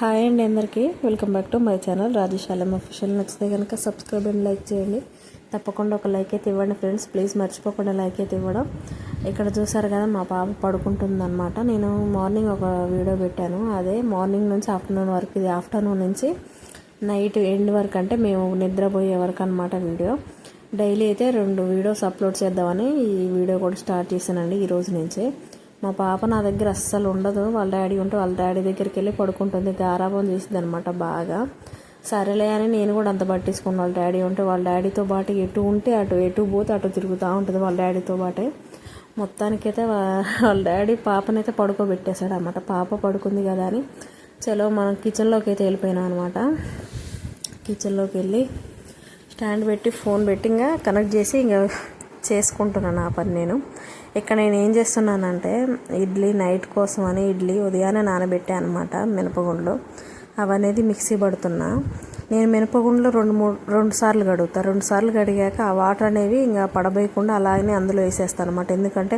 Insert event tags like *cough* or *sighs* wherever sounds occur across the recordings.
Hi అండి అందరికీ. Welcome back to my channel Rajashalam official. నచ్చితే కనుక సబ్స్క్రైబ్ అండ్ లైక్ చేయండి. తప్పకుండా ఒక లైక్ అయితే ఇవ్వండి ఫ్రెండ్స్. ప్లీజ్ మర్చిపోకుండా లైక్ అయితే ఇవ్వడం. ఇక్కడ చూసారు కదా మా పాప పడుకుంటుందన్నమాట. నేను మార్నింగ్ ఒక వీడియో పెట్టాను. అదే మార్నింగ్ నుంచి ఆఫ్టర్నూన్ వరకు ఇది ఆఫ్టర్నూన్ నుంచి నైట్ ఎండ్ వరకు అంటే మేము నిద్రపోయే వరకు అనమాట వీడియో. డైలీ అయితే రెండు వీడియోస్ అప్లోడ్ చేద్దామని ఈ వీడియో కూడా స్టార్ట్ చేశానండి ఈ రోజు నుంచి. మా పాప నా దగ్గర అస్సలు ఉండదు. వాళ్ళ డాడీ ఉంటే వాళ్ళ డాడీ దగ్గరికి వెళ్ళి పడుకుంటుంది. గారాబం చేసింది అనమాట బాగా. సరేలే అని నేను కూడా అంత పట్టించుకున్నాను వాళ్ళ డాడీ ఉంటే వాళ్ళ డాడీతో పాటు ఎటు ఉంటే అటు ఎటు పోతే అటు తిరుగుతూ ఉంటుంది వాళ్ళ డాడీతో పాటే. మొత్తానికైతే వాళ్ళ డాడీ పాపనైతే పడుకోబెట్టేశాడు అనమాట పాప పడుకుంది కదా అని. చలో మనం కిచెన్లోకి అయితే వెళ్ళిపోయినాం అనమాట కిచెన్లోకి వెళ్ళి స్టాండ్ పెట్టి ఫోన్ పెట్టి ఇంకా కనెక్ట్ చేసి ఇంకా చేసుకుంటున్నాను ఆ పని నేను. ఇక్కడ నేను ఏం చేస్తున్నానంటే ఇడ్లీ నైట్ కోసం అని ఇడ్లీ ఉదయాన్నే నానబెట్టాను అనమాట మినపగుండ్లు. అవనేది మిక్సీ పడుతున్నా. నేను మినపగుండ్లు రెండు మూడు రెండు సార్లు కడుగుతా. రెండు సార్లు కడిగాక ఆ వాటర్ అనేవి ఇంకా పడబోయకుండా అలాగనే అందులో వేసేస్తాను అనమాట ఎందుకంటే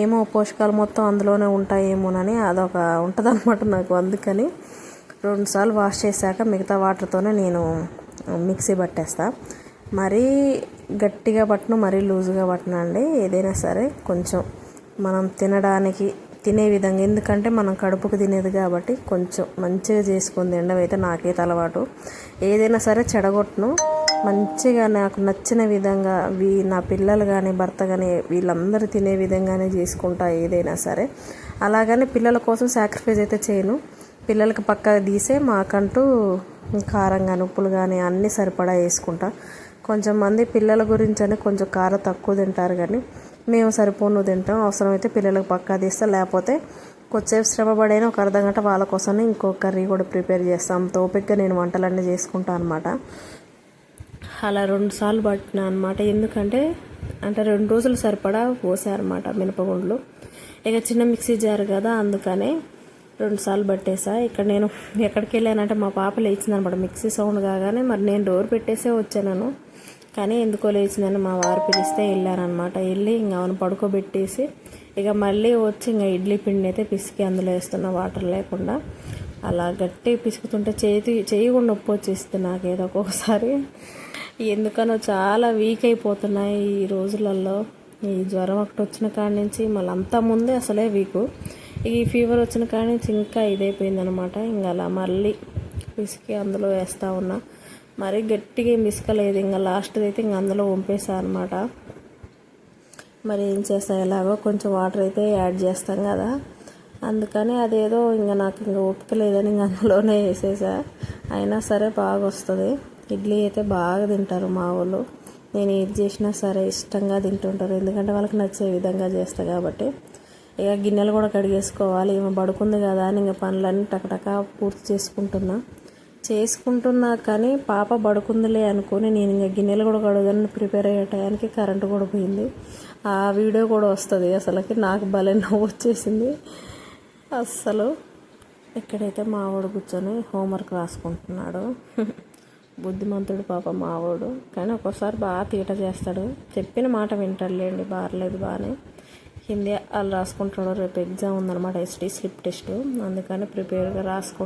ఏమో పోషకాలు మొత్తం అందులోనే ఉంటాయేమోనని అదొక ఉంటుంది నాకు అందుకని రెండుసార్లు వాష్ చేశాక మిగతా వాటర్తోనే నేను మిక్సీ పట్టేస్తాను మరీ గట్టిగా పట్టను మరీ లూజుగా పట్టను అండి. ఏదైనా సరే కొంచెం మనం తినడానికి తినే విధంగా ఎందుకంటే మనం కడుపుకు తినేది కాబట్టి కొంచెం మంచిగా చేసుకుని తినడం అయితే నాకైతే అలవాటు. ఏదైనా సరే చెడగొట్టను మంచిగా నాకు నచ్చిన విధంగా వీ నా పిల్లలు కానీ భర్త కానీ వీళ్ళందరూ తినే విధంగానే చేసుకుంటా ఏదైనా సరే. అలాగని పిల్లల కోసం సాక్రిఫైస్ అయితే చేయను. పిల్లలకి పక్క తీసే మాకంటూ కారం కానీ ఉప్పులు కానీ అన్నీ సరిపడా వేసుకుంటా. కొంచెం మంది పిల్లల గురించి అని కొంచెం కారం తక్కువ తింటారు కానీ మేము సరిపోను తింటాం. అవసరమైతే పిల్లలకు పక్కా తీస్తాం. లేకపోతే కొద్దిసేపు శ్రమ పడైనా ఒక అర్ధ గంట వాళ్ళ కోసం ఇంకో కర్రీ కూడా ప్రిపేర్ చేస్తాం. తోపిగ్గా నేను వంటలన్నీ చేసుకుంటాను అనమాట అలా రెండు సార్లు పట్టినా అనమాట ఎందుకంటే అంటే రెండు రోజులు సరిపడా పోసారనమాట మినపగుండ్లు. ఇక చిన్న మిక్సీ జారు కదా అందుకనే రెండు సార్లు పట్టేసా. ఇక్కడ నేను ఎక్కడికి వెళ్ళానంటే మా పాప లేచింది అనమాట మిక్సీ సౌండ్ కాగానే మరి నేను డోర్ పెట్టేసే వచ్చాను కానీ ఎందుకో లేచిందని మా వారు పిలిస్తే వెళ్ళారనమాట వెళ్ళి ఇంకా ఆమెను పడుకోబెట్టేసి ఇక మళ్ళీ వచ్చి ఇంకా ఇడ్లీ పిండి అయితే పిసికి అందులో వేస్తున్నా వాటర్ లేకుండా. అలా గట్టి పిసుకుతుంటే చేతి చేయి కూడా నొప్పి వచ్చేస్తుంది నాకు ఏదో ఒక్కొక్కసారి. ఎందుకనో చాలా వీక్ అయిపోతున్నాయి ఈ రోజులలో. ఈ జ్వరం ఒకటి వచ్చిన కాడి నుంచి మళ్ళీ అంతా ముందే అసలే వీకు ఈ ఫీవర్ వచ్చిన కాడి నుంచి ఇంకా ఇదైపోయిందనమాట ఇంకా అలా మళ్ళీ పిసికి అందులో వేస్తూ ఉన్నా. మరీ గట్టిగా ఏం పిసకలేదు ఇంకా లాస్ట్ అయితే ఇంక అందులో వంపేసా అనమాట మరి ఏం చేస్తా? ఎలాగో కొంచెం వాటర్ అయితే యాడ్ చేస్తాం కదా. అందుకని అదేదో ఇంకా నాకు ఇంకా ఓపిక లేదని ఇంక అందులోనే వేసేసా. అయినా సరే బాగా వస్తుంది ఇడ్లీ అయితే బాగా తింటారు మా వాళ్ళు. నేను ఏది చేసినా సరే ఇష్టంగా తింటుంటారు. ఎందుకంటే వాళ్ళకి నచ్చే విధంగా చేస్తా కాబట్టి. ఇక గిన్నెలు కూడా కడిగేసుకోవాలి. ఏమో పడుకుంది కదా అని ఇంకా పనులన్నీ టకటక పూర్తి చేసుకుంటున్నా. చేసుకుంటున్నా కానీ పాప పడుకుందిలే అనుకుని నేను ఇంకా గిన్నెలు కూడా కడగదని ప్రిపేర్ అయ్యే టయానికి కరెంటు కూడా పోయింది. ఆ వీడియో కూడా వస్తుంది అసలుకి నాకు భలే నవ్వు వచ్చేసింది. అస్సలు ఇక్కడైతే మావాడు కూర్చొని హోంవర్క్ రాసుకుంటున్నాడు బుద్ధిమంతుడు పాప మావాడు కానీ ఒక్కోసారి బాగా తీట చేస్తాడు. చెప్పిన మాట వింటాడులేండి బారలేదు బాగానే హిందీ వాళ్ళు రాసుకుంటాడు రేపు ఎగ్జామ్ ఉందన్నమాట ఎస్టీ స్లిప్ టెస్ట్. అందుకని ప్రిపేర్గా రాసుకు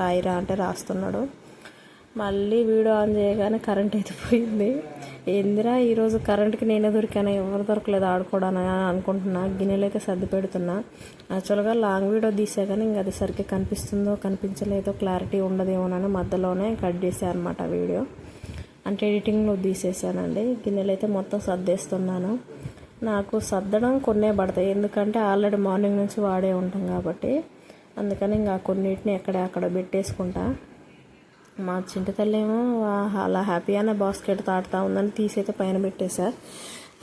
రాయిరా అంటే రాస్తున్నాడు. మళ్ళీ వీడియో ఆన్ చేయగానే కరెంట్ అయితే పోయింది. ఏందిరా ఈరోజు కరెంట్కి నేనే దొరికాను? ఎవరు దొరకలేదు ఆడుకోవడానికి అనుకుంటున్నా. గిన్నెలు అయితే సర్ది పెడుతున్నా. యాక్చువల్గా లాంగ్ వీడియో తీసా కానీ ఇంకా అది సరిగ్గా కనిపిస్తుందో కనిపించలేదో క్లారిటీ ఉండదేమోనని మధ్యలోనే కట్ చేశాను అనమాట వీడియో. అంటే ఎడిటింగ్లో తీసేసానండి గిన్నెలు అయితే మొత్తం సర్దేస్తున్నాను. నాకు సర్దడం కొన్నే పడతాయి. ఎందుకంటే ఆల్రెడీ మార్నింగ్ నుంచి వాడే ఉంటాం కాబట్టి. అందుకని ఇంకా కొన్నిటిని ఎక్కడ అక్కడ పెట్టేసుకుంటా. మా చింటి తల్లేమో అలా హ్యాపీగానే బాస్కెట్ తాడుతూ ఉందని తీసైతే పైన పెట్టేశారు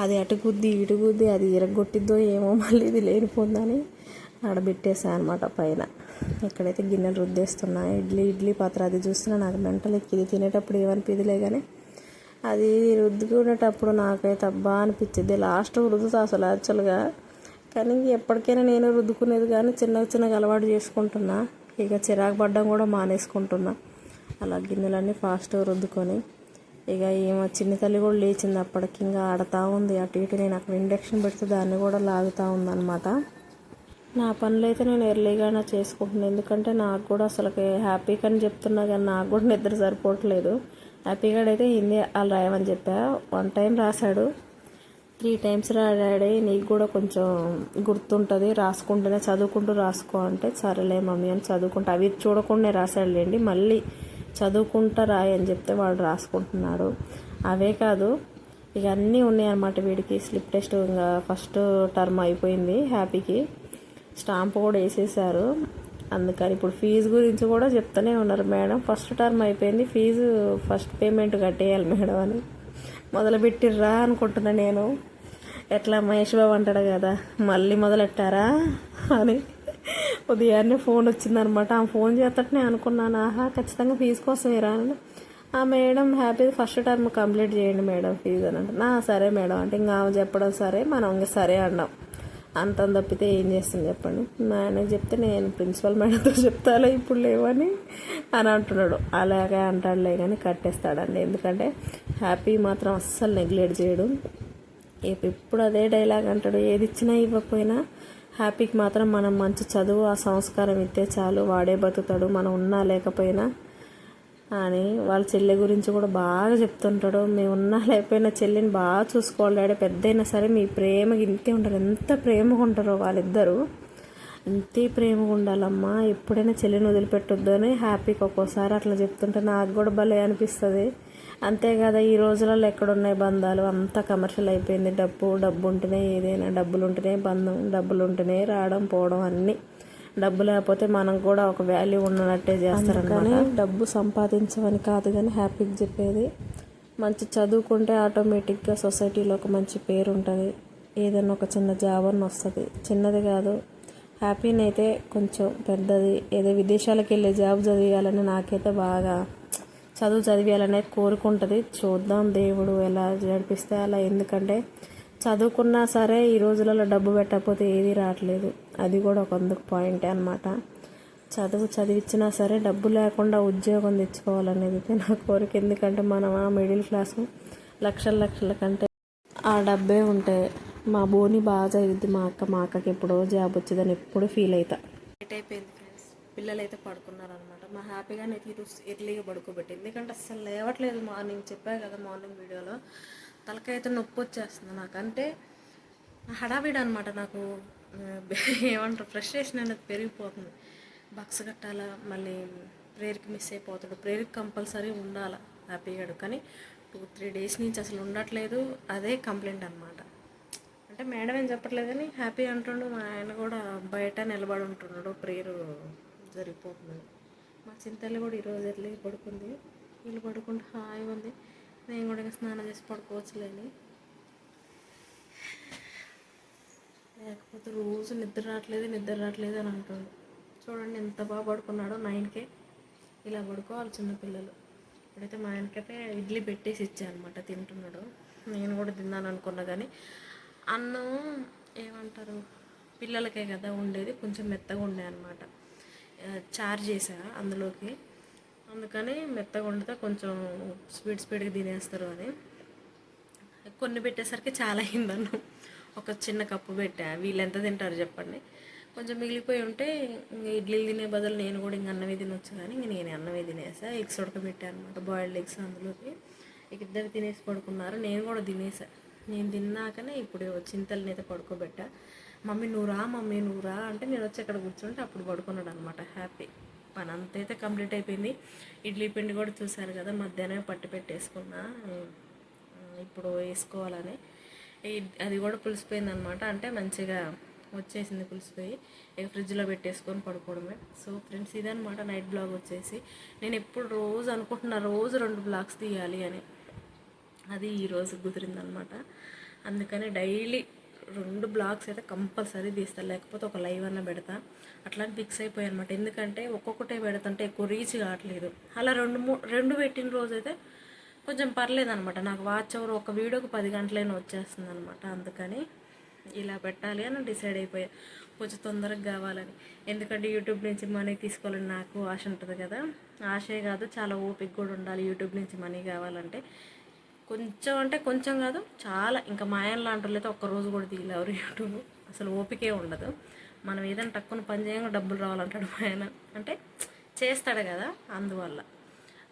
అది అటుగుద్ది ఇటుగుద్ది అది ఇరగొట్టిద్దో ఏమో మళ్ళీ ఇది లేనిపోందని ఆడ పెట్టేశా అనమాట పైన. ఇక్కడైతే గిన్నెలు రుద్దేస్తున్నా ఇడ్లీ ఇడ్లీ పాత్ర అది చూస్తున్నా నాకు మెంటల్ ఎక్కిది. తినేటప్పుడు ఏమనిపిదిలే కానీ అది రుద్దుకునేటప్పుడు నాకైతే అబ్బా అనిపించింది. లాస్ట్ రుద్దుతా అసలు యాక్చువల్గా కానీ ఎప్పటికైనా నేను రుద్దుకునేది కానీ చిన్న చిన్నగా అలవాటు చేసుకుంటున్నా. ఇక చిరాకు పడ్డం కూడా మానేసుకుంటున్నా. అలా గిన్నెలన్నీ ఫాస్ట్గా రుద్దుకొని ఇక ఏమో చిన్న తల్లి కూడా లేచింది అప్పటికి. ఇంకా ఆడుతూ ఉంది. అటు ఇటు నేను అక్కడ ఇండక్షన్ పెడితే దాన్ని కూడా లాగుతూ ఉందన్నమాట. నా పనులు అయితే నేను ఎర్లీగానే చేసుకుంటున్నాను ఎందుకంటే నాకు కూడా అసలు హ్యాపీగా అని చెప్తున్నా కానీ నాకు కూడా నిద్ర సరిపోవట్లేదు. హ్యాపీగా అయితే హిందీ వాళ్ళు రాయమని చెప్పా. వన్ టైం రాశాడు. త్రీ టైమ్స్ రాడాడే నీకు కూడా కొంచెం గుర్తుంటుంది. రాసుకుంటేనే చదువుకుంటూ రాసుకో అంటే సరేలే మమ్మీ అని చదువుకుంటా. అవి చూడకుండా రాశాడులేండి. మళ్ళీ చదువుకుంటా రాయి అని చెప్తే వాడు రాసుకుంటున్నాడు. అవే కాదు ఇక అన్నీ ఉన్నాయి అన్నమాట వీడికి. స్లిప్ టెస్ట్ ఇంకా ఫస్ట్ టర్మ్ అయిపోయింది హ్యాపీకి. స్టాంప్ కూడా వేసేసారు. అందుకని ఇప్పుడు ఫీజు గురించి కూడా చెప్తూనే ఉన్నారు మేడం. ఫస్ట్ టర్మ్ అయిపోయింది ఫీజు ఫస్ట్ పేమెంట్ కట్టేయాలి మేడం అని. మొదలుపెట్టిర్రా అనుకుంటున్నా నేను. ఎట్లా మహేష్ బాబు అంటాడు కదా మళ్ళీ మొదలెట్టారా అని. ఉదయాన్నే ఫోన్ వచ్చిందనమాట. ఆ ఫోన్ చేస్తటనే అనుకున్నాను ఆహా ఖచ్చితంగా ఫీజు కోసం అని. ఆ madam happy first term complete చేయండి మేడం ఫీజు అని అంటే నా సరే మేడం అంటే ఇంకా చెప్పడం సరే మనం ఇంకా సరే అన్నాం. అంత తప్పితే ఏం చేస్తుంది చెప్పండి. మేనేజ్ చెప్తే నేను ప్రిన్సిపల్ మేడంతో చెప్తాలే ఇప్పుడు లేవని అని అంటున్నాడు. అలాగే అంటాడులే కానీ కట్టేస్తాడండి. ఎందుకంటే హ్యాపీ మాత్రం అస్సలు నెగ్లెక్ట్ చేయడు. ఎప్పుడు అదే డైలాగ్ అంటాడు ఏది ఇచ్చినా ఇవ్వకపోయినా హ్యాపీకి మాత్రం మనం మంచి చదువు ఆ సంస్కారం ఇస్తే చాలు. వాడే బతుకుతాడు. మనం ఉన్నా లేకపోయినా అని వాళ్ళ చెల్లె గురించి కూడా బాగా చెప్తుంటాడు. మేము ఉన్నా లేకపోయినా చెల్లిని బాగా చూసుకోవాలి డాడీ. పెద్ద అయినా సరే మీ ప్రేమకి ఇంతే ఉంటారు ఎంత ప్రేమగా ఉంటారో వాళ్ళిద్దరూ. అంతే ప్రేమగా ఉండాలమ్మా. ఎప్పుడైనా చెల్లిని వదిలిపెట్టొద్దు అని హ్యాపీకి ఒక్కోసారి అట్లా చెప్తుంటే నాకు కూడా భలే అనిపిస్తుంది. అంతే కదా ఈ రోజులలో ఎక్కడున్నాయి బంధాలు? అంతా కమర్షియల్ అయిపోయింది. డబ్బు డబ్బు ఉంటేనే ఏదైనా డబ్బులు ఉంటేనే బంధం డబ్బులు ఉంటేనే రావడం పోవడం అన్నీ. డబ్బు లేకపోతే మనం కూడా ఒక వాల్యూ ఉన్నట్టే చేస్తారు కానీ డబ్బు సంపాదించమని కాదు కానీ హ్యాపీగా చెప్పేది. మంచి చదువుకుంటే ఆటోమేటిక్గా సొసైటీలో ఒక మంచి పేరు ఉంటుంది. ఏదైనా ఒక చిన్న జాబ్ అని వస్తుంది. చిన్నది కాదు. హ్యాపీని అయితే కొంచెం పెద్దది. ఏదో విదేశాలకు వెళ్ళే జాబ్ చదివేయాలని నాకైతే బాగా చదువు చదివేయాలనే కోరుకుంటుంది చూద్దాం దేవుడు ఎలా నడిపిస్తే అలా. ఎందుకంటే చదువుకున్నా సరే ఈ రోజులలో డబ్బు పెట్టకపోతే ఏది రావట్లేదు. అది కూడా ఒక అందుకు పాయింటే అనమాట చదువు చదివించినా సరే డబ్బు లేకుండా ఉద్యోగం తెచ్చుకోవాలనేది అయితే నా కోరిక. ఎందుకంటే మనం ఆ మిడిల్ క్లాసు లక్షల లక్షల కంటే ఆ డబ్బే ఉంటే మా బోని బాగా చదివిద్ది మా అక్క మా అక్కకి ఎప్పుడో జాబ్ వచ్చిందని ఎప్పుడు ఫీల్ అవుతా లేట్ అయిపోయింది ఫ్రెండ్స్ పిల్లలు అయితే పడుకున్నారనమాట మా హ్యాపీగా నేను ఎర్లీగా పడుకోబెట్టి ఎందుకంటే అసలు లేవట్లేదు మార్నింగ్. చెప్పా కదా మార్నింగ్ వీడియోలో. తలకైతే నొప్పి వచ్చేస్తుంది నాకు. అంటే హడావిడి అనమాట నాకు. ఏమంటారు ఫ్రస్ట్రేషన్ అనేది పెరిగిపోతుంది. బక్స్ కట్టాలా మళ్ళీ ప్రేయర్కి మిస్ అయిపోతాడు. ప్రేయర్కి కంపల్సరీ ఉండాలి హ్యాపీగాడు కానీ టూ త్రీ డేస్ నుంచి అసలు ఉండట్లేదు. అదే కంప్లైంట్ అనమాట అంటే మేడం ఏం చెప్పట్లేదు కానీ హ్యాపీ అంటుండు. మా ఆయన కూడా బయట నిలబడి ఉంటున్నాడు. ప్రేయర్ జరిగిపోతుంది. మా చింతలు కూడా ఈరోజు వెళ్ళి పడుకుంది. వీళ్ళు పడుకుంటే హాయిగా ఉంది. నేను కూడా స్నానం చేసి పడుకోవచ్చులేని లేకపోతే రోజు నిద్ర రావట్లేదు నిద్ర రావట్లేదు అని అంటాడు. చూడండి ఎంత బాగా పడుకున్నాడో నైన్కే. ఇలా పడుకోవాలి చిన్నపిల్లలు ఇప్పుడైతే మా ఆయనకైతే ఇడ్లీ పెట్టేసి ఇచ్చా అనమాట తింటున్నాడు. నేను కూడా తిన్నాను అనుకున్నా కానీ అన్నం ఏమంటారు పిల్లలకే కదా ఉండేది కొంచెం మెత్తగా ఉండే అనమాట చార్జ్ చేసా అందులోకి. అందుకని మెత్తగా వండితే కొంచెం స్పీడ్ స్పీడ్గా తినేస్తారు అది కొన్ని పెట్టేసరికి చాలా అయిందన్ను. ఒక చిన్న కప్పు పెట్టా. వీళ్ళు ఎంత తింటారు చెప్పండి. కొంచెం మిగిలిపోయి ఉంటే ఇడ్లీలు తినే బదులు నేను కూడా ఇంక అన్నమే తినొచ్చు కానీ ఇంక నేను అన్నమే తినేసా. ఎగ్స్ ఉడకబెట్టాను అనమాట బాయిల్డ్ ఎగ్స్ అందులోకి. ఇక ఇద్దరు తినేసి పడుకున్నారు. నేను కూడా తినేసా. నేను తిన్నాకనే ఇప్పుడు చింతలని అయితే పడుకోబెట్టా. మమ్మీ నూరా మమ్మీ నూరా అంటే నేను వచ్చి అక్కడ కూర్చుంటే అప్పుడు పడుకున్నాడు అనమాట హ్యాపీ. పని అంతైతే కంప్లీట్ అయిపోయింది. ఇడ్లీ పిండి కూడా చూశారు కదా మధ్యాహ్నం పట్టు పెట్టేసుకున్నా. ఇప్పుడు వేసుకోవాలని. అది కూడా పులిసిపోయింది అనమాట అంటే మంచిగా వచ్చేసింది పులిసిపోయి. ఇక ఫ్రిడ్జ్లో పెట్టేసుకొని పడుకోవడమే. సో ఫ్రెండ్స్ ఇదనమాట నైట్ బ్లాగ్ వచ్చేసి. నేను ఎప్పుడు రోజు అనుకుంటున్నా రోజు రెండు బ్లాగ్స్ తీయాలి అని. అది ఈరోజు కుదిరిందనమాట అందుకని డైలీ రెండు బ్లాగ్స్ అయితే కంపల్సరీ తీస్తాను లేకపోతే ఒక లైవ్ అన్న పెడతా. అట్లా ఫిక్స్ అయిపోయాయి అనమాట ఎందుకంటే ఒక్కొక్కటే పెడతంటే ఎక్కువ రీచ్ కావట్లేదు. అలా రెండు మూ రెండు పెట్టిన రోజు అయితే కొంచెం పర్లేదు అనమాట నాకు వాచ్ అవర్ ఒక వీడియోకి పది గంటలైనా వచ్చేస్తుంది అనమాట అందుకని ఇలా పెట్టాలి అని డిసైడ్ అయిపోయా. కొంచెం తొందరగా కావాలని. ఎందుకంటే యూట్యూబ్ నుంచి మనీ తీసుకోవాలని నాకు ఆశ ఉంటుంది కదా. ఆశే కాదు చాలా ఓపిక కూడా ఉండాలి యూట్యూబ్ నుంచి మనీ కావాలంటే. కొంచెం అంటే కొంచెం కాదు చాలా. ఇంకా మాయన్ లాంటి అయితే ఒక్కరోజు కూడా తీయలేరు యూట్యూబ్. అసలు ఓపికే ఉండదు. మనం ఏదైనా తక్కువ పని చేయంగా డబ్బులు రావాలంటాడు మా ఆయన. అంటే చేస్తాడు కదా అందువల్ల.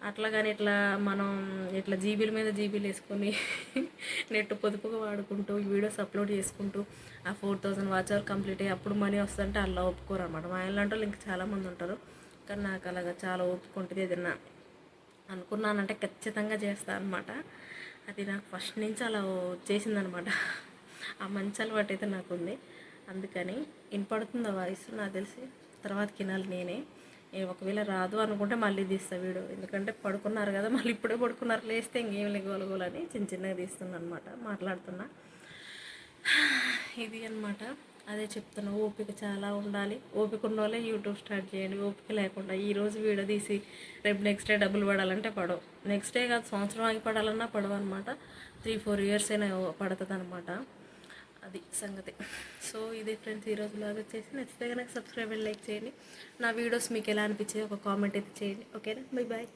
అట్లా కానీ ఇట్లా మనం ఇట్లా జీబీల మీద జీబీలు వేసుకొని *laughs* నెట్ పొదుపుగా వాడుకుంటూ వీడియోస్ అప్లోడ్ చేసుకుంటూ ఆ four thousand watch hour complete అయ్యి అప్పుడు మనీ వస్తుందంటే అలా ఒప్పుకోరు అనమాట మా ఆయన లాంటి వాళ్ళు ఇంకా చాలామంది ఉంటారు. కానీ నాకు అలాగా చాలా ఒప్పుకుంటుంది ఏదైనా అనుకున్నానంటే ఖచ్చితంగా చేస్తాను అనమాట అది నాకు ఫస్ట్ నుంచి అలా వచ్చేసిందనమాట. ఆ మంచి అలవాటు అయితే నాకు ఉంది అందుకని వినపడుతుంది ఆ వాయిస్? నాకు తెలిసి తర్వాత తినాలి నేనే. ఒకవేళ రాదు అనుకుంటే మళ్ళీ తీస్తా వీడు ఎందుకంటే పడుకున్నారు కదా మళ్ళీ ఇప్పుడే పడుకున్నారు. లేస్తే ఇంకేం లేగలగోలని చిన్న చిన్నగా తీస్తున్నా అనమాట మాట్లాడుతున్నా. *sighs* ఇది అనమాట. అదే చెప్తున్నా ఓపిక చాలా ఉండాలి. ఓపిక ఉన్నోళ్ళే యూట్యూబ్ స్టార్ట్ చేయండి. ఓపిక లేకుండా ఈరోజు వీడియో తీసి రేపు నెక్స్ట్ డే డబ్బులు పడాలంటే పడవు. నెక్స్ట్ డే కాదు సంవత్సరం ఆగి పడాలన్నా పడవు అనమాట త్రీ ఫోర్ ఇయర్స్ అయినా పడుతుంది అనమాట అది సంగతి. సో ఇది ఫ్రెండ్స్ ఈరోజు లాగా వచ్చేసి నచ్చితే కనుక సబ్స్క్రైబ్ అండ్ లైక్ చేయండి. నా వీడియోస్ మీకు ఎలా అనిపించాయి ఒక కామెంట్ అయితే చేయండి. ఓకేనా బై బాయ్